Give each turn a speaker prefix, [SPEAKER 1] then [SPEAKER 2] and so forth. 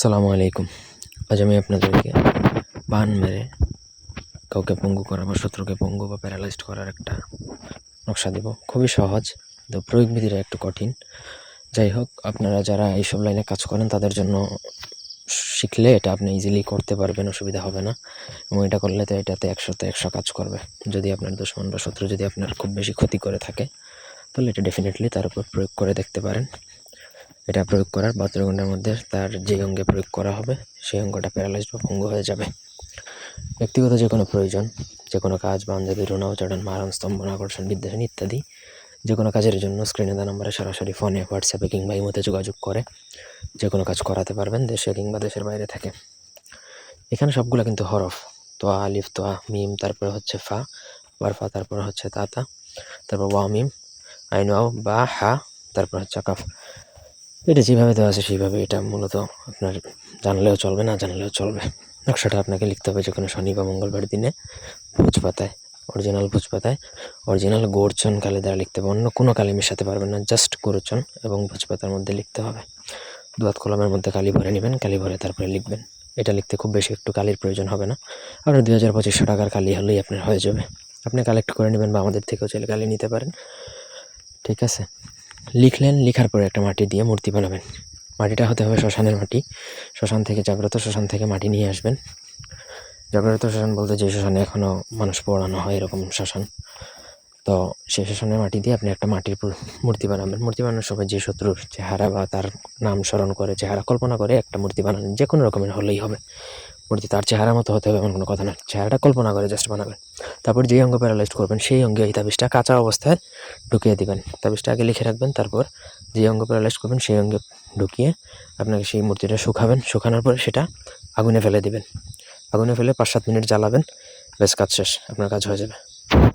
[SPEAKER 1] সালামু আলাইকুম। আজ আমি আপনাদেরকে বান মেরে কাউকে পঙ্গু করা বা শত্রুকে পঙ্গু বা প্যারালাইজড করার একটা নকশা দেব। খুবই সহজ তো প্রয়োগ বিধিটা একটু কঠিন। যাই হোক, আপনারা যারা এইসব লাইনে কাজ করেন, তাদের জন্য শিখলে এটা আপনি ইজিলি করতে পারবেন, অসুবিধা হবে না। এবং এটা করলে তো এটাতে একশোতে একশো কাজ করবে। যদি আপনার দুশ্মন বা শত্রু যদি আপনার খুব বেশি ক্ষতি করে থাকে, তাহলে এটা ডেফিনেটলি তার উপর প্রয়োগ করে দেখতে পারেন। এটা প্রয়োগ করার বাহাত্তর ঘণ্টার মধ্যে তার যে অঙ্গে প্রয়োগ করা হবে, সেই অঙ্গটা প্যারালাইজ বা ভঙ্গ হয়ে যাবে। ব্যক্তিগত যে কোনো প্রয়োজন যে কোনো কাজ, বান্ধবী রুনা উচ্চারণ মারণ স্তম্ভন আকর্ষণ বিদ্বেষণ ইত্যাদি যে কোনো কাজের জন্য স্ক্রিনে দেওয়া নম্বরে সরাসরি ফোনে হোয়াটসঅ্যাপে কিংবা ইমোতে যোগাযোগ করে। যে কোনো কাজ করাতে পারবেন দেশে কিংবা দেশের বাইরে থেকে। এখানে সবগুলো কিন্তু হরফ তোয়া আলিফ তোয়া মিম, তারপরে হচ্ছে ফা আবার ফা, তারপরে হচ্ছে তাতা তারপর ওয়া, মিম, আইন বা, হা, তারপর হচ্ছে কাফ। এটা যেভাবে দেওয়া আছে সেইভাবে এটা মূলত আপনার জানলেও চলবে, না জানলেও চলবে। নকশাটা আপনাকে লিখতে হবে যে কোনো শনি বা মঙ্গলবার দিনে ভোজ পাতায় অরিজিনাল ভোজ পাতায় অরিজিনাল গোরচন কালে দ্বারা লিখতে হবে। অন্য কোনো কালি মেশাতে পারবেন না জাস্ট গোরচন এবং ভোজ পাতার মধ্যে লিখতে হবে। দুয়াত কলমের মধ্যে কালি ভরে নেবেন, কালি ভরে তারপরে লিখবেন। এটা লিখতে খুব বেশি একটু কালির প্রয়োজন হবে না। আপনার দুই হাজার পঁচিশশো টাকার কালি হলেই আপনার হয়ে যাবে। আপনি কালেক্ট করে নেবেন বা আমাদের থেকেও চাইলে কালি নিতে পারেন। ঠিক আছে? লিখলেন, লিখার পরে একটা মাটি দিয়ে মূর্তি বানাবেন। মাটিটা হতে হবে শ্মশানের মাটি। শ্মশান থেকে জাগ্রত শ্মশান থেকে মাটি নিয়ে আসবেন। জাগ্রত শ্মশান বলতে যে শ্মশানে এখনও মানুষ পোড়ানো হয় এরকম শ্মশান। তো সেই শ্মশানের মাটি দিয়ে আপনি একটা মাটির মূর্তি বানাবেন। মূর্তি বানানোর সময় যে শত্রুর চেহারা বা তার নাম স্মরণ করে, চেহারা কল্পনা করে একটা মূর্তি বানাবেন যে কোনো রকমের হলেই হবে। মূর্তি তার চেহারা মতো হতে হবে এমন কোনো কথা না চেহারাটা কল্পনা করে জাস্ট বানাবেন। তারপর যেই অঙ্গ প্যারালাইজ করবেন, সেই অঙ্গে এই তাবিজটা কাঁচা অবস্থায় ঢুকিয়ে দিবেন। তাবিজটা আগে লিখে রাখবেন, তারপর যে অঙ্গ প্যারালাইজ করবেন, সেই অঙ্গে ঢুকিয়ে আপনাকে সেই মূর্তিটা শুকাবেন। শুকানোর পরে সেটা আগুনে ফেলে দিবেন। আগুনে ফেলে পাঁচ সাত মিনিট জ্বালাবেন। বেশ কাজ শেষ। আপনার কাজ হয়ে যাবে।